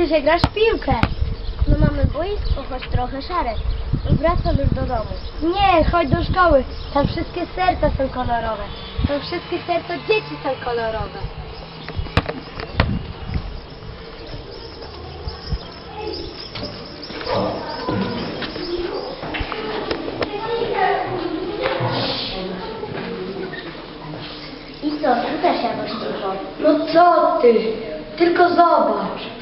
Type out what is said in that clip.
widzę, że grasz w piłkę. No mamy boisko, choć trochę szare. Wracam już do domu. Nie, chodź do szkoły. Tam wszystkie serca są kolorowe. Tam wszystkie serca dzieci są kolorowe. I co, tu też jakoś cicho. No co ty? Tylko zobacz.